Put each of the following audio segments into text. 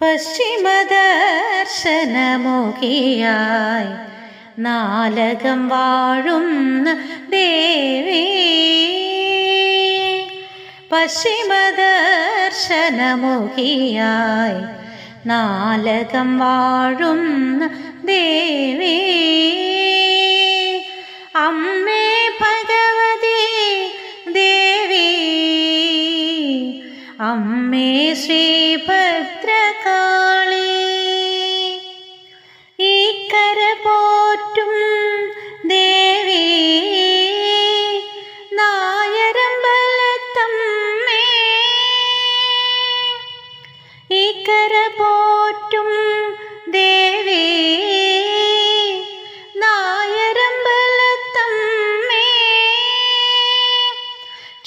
പശ്ചിമദർശനമുഖിയായി നാലകം വാഴുന്ന ദേവി. പശ്ചിമദർശനമുഖിയായി നാലകം വാഴുന്ന ദേവി.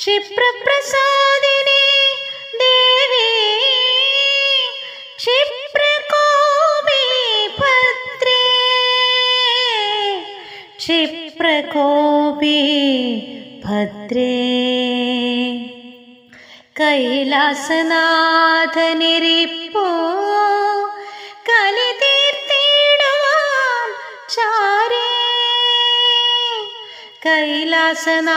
ക്ഷിപ്രപ്രസാദിനി ദേവി. ക്ഷിപ്രകോപി ഭദ്രേ. ക്ഷിപ്രകോപി ഭദ്രേ. കൈലാസനാഥനിരിപ്പോ കൈലാസനാഥനിരിപ്പോ.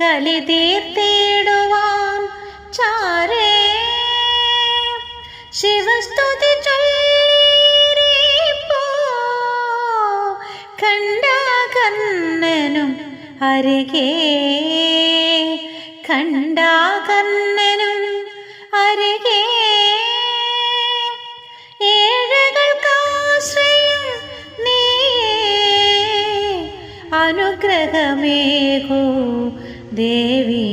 കലി തീർത്തിടുവാൻ ചാരേ. ശിവസ്തുതി ചൊല്ലിരിപ്പോ അരികേ. അരികെ കണ്ണനും അരികെ. അനുഗ്രഹമേകൂ. ദേവി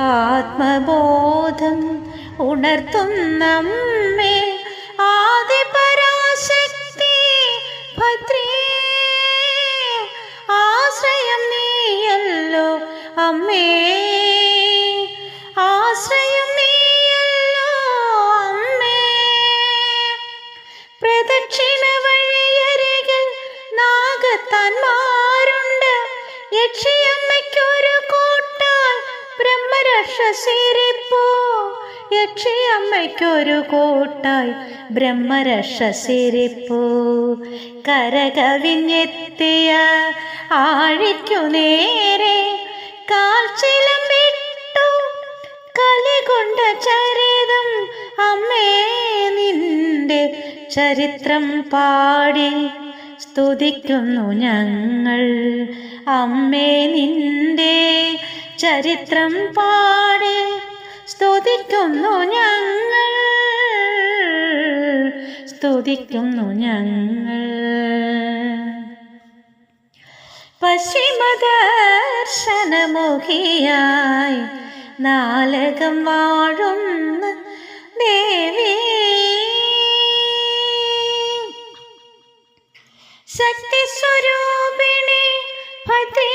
ആത്മബോധം ഉണർത്തും നമ്മെ. ആദിപരാശക്തി ഭദ്രേ ആശ്രയം നീയല്ലോ അമ്മേ. നാഗത്താന്മാരുണ്ട് യക്ഷിയമ്മയ്ക്കൊരു കൂട്ടാൽ ബ്രഹ്മരക്ഷസിരിപ്പോ. യക്ഷിയമ്മയ്ക്കൊരു കൂട്ടായി ബ്രഹ്മരക്ഷസിരിപ്പോ. കരകവിഞ്ഞെത്തിയ ആഴിക്കു നേരെ കാൽച്ചിലം വിട്ടു. കലികൊണ്ട ചരിതം അമ്മേ നിന്റെ ചരിത്രം പാടി സ്തുതിക്കുന്നു ഞങ്ങൾ. അമ്മേ നിന്റെ ചരിത്രം പാടി സ്തുതിക്കുന്നു ഞങ്ങൾ. സ്തുതിക്കുന്നു ഞങ്ങൾ. പശ്ചിമദർശനമുഖിയായി നാലകം വാഴുന്ന ദേവി ശക്തിസ്വരൂപിണി ഭദ്രേ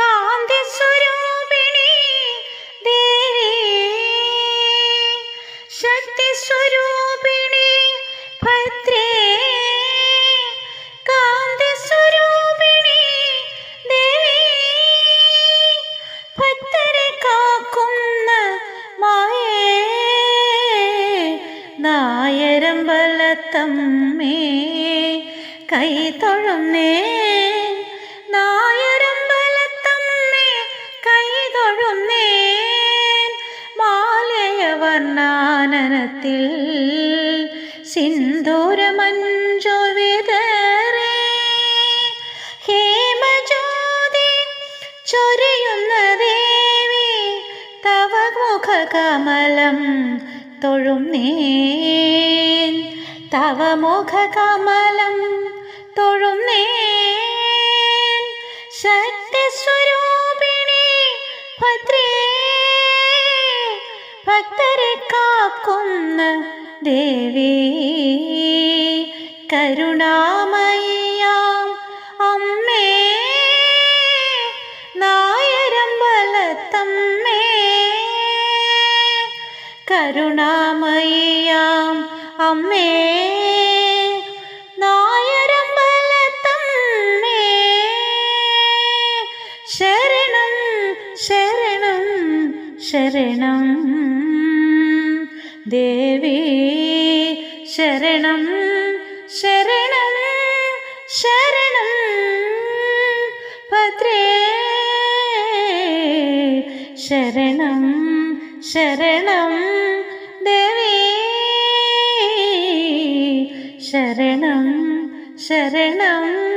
കാന്തിസ്വരൂപിണി ദേവി. ശക്തിസ്വരൂപിണി ഭദ്രേ കാന്തിസ്വരൂപിണി ദേവി. ഭക്തരെ കാക്കുന്ന മായേ. നായരമ്പലത്തമ്മേ കൈ തൊഴുന്നേ. നായരമ്പലത്തമ്മേ കൈ തൊഴുന്നേ. മാലയവർണാനനത്തിൽ സിന്ദൂരമഞ്ജു വിതറേ. ഹേമജ്യോതി ചൊരിയുന്ന ദേവി തവ മുഖകമലം തൊഴുന്നേ തവ തൊഴുന്നേൻ. ശക്തിസ്വരൂപിണി ഭദ്രേ ഭക്തരെ കാക്കുന്ന ദേവി കരുണാമയിയാം അമ്മേ. നായരമ്പലത്തമ്മേ കരുണാമയിയാം അമ്മേ. ശരണം. ദേവി ശരണം. ശരണം ശരണം. പത്രേ ശരണം ശരണം. ദേവി ശരണം ശരണം.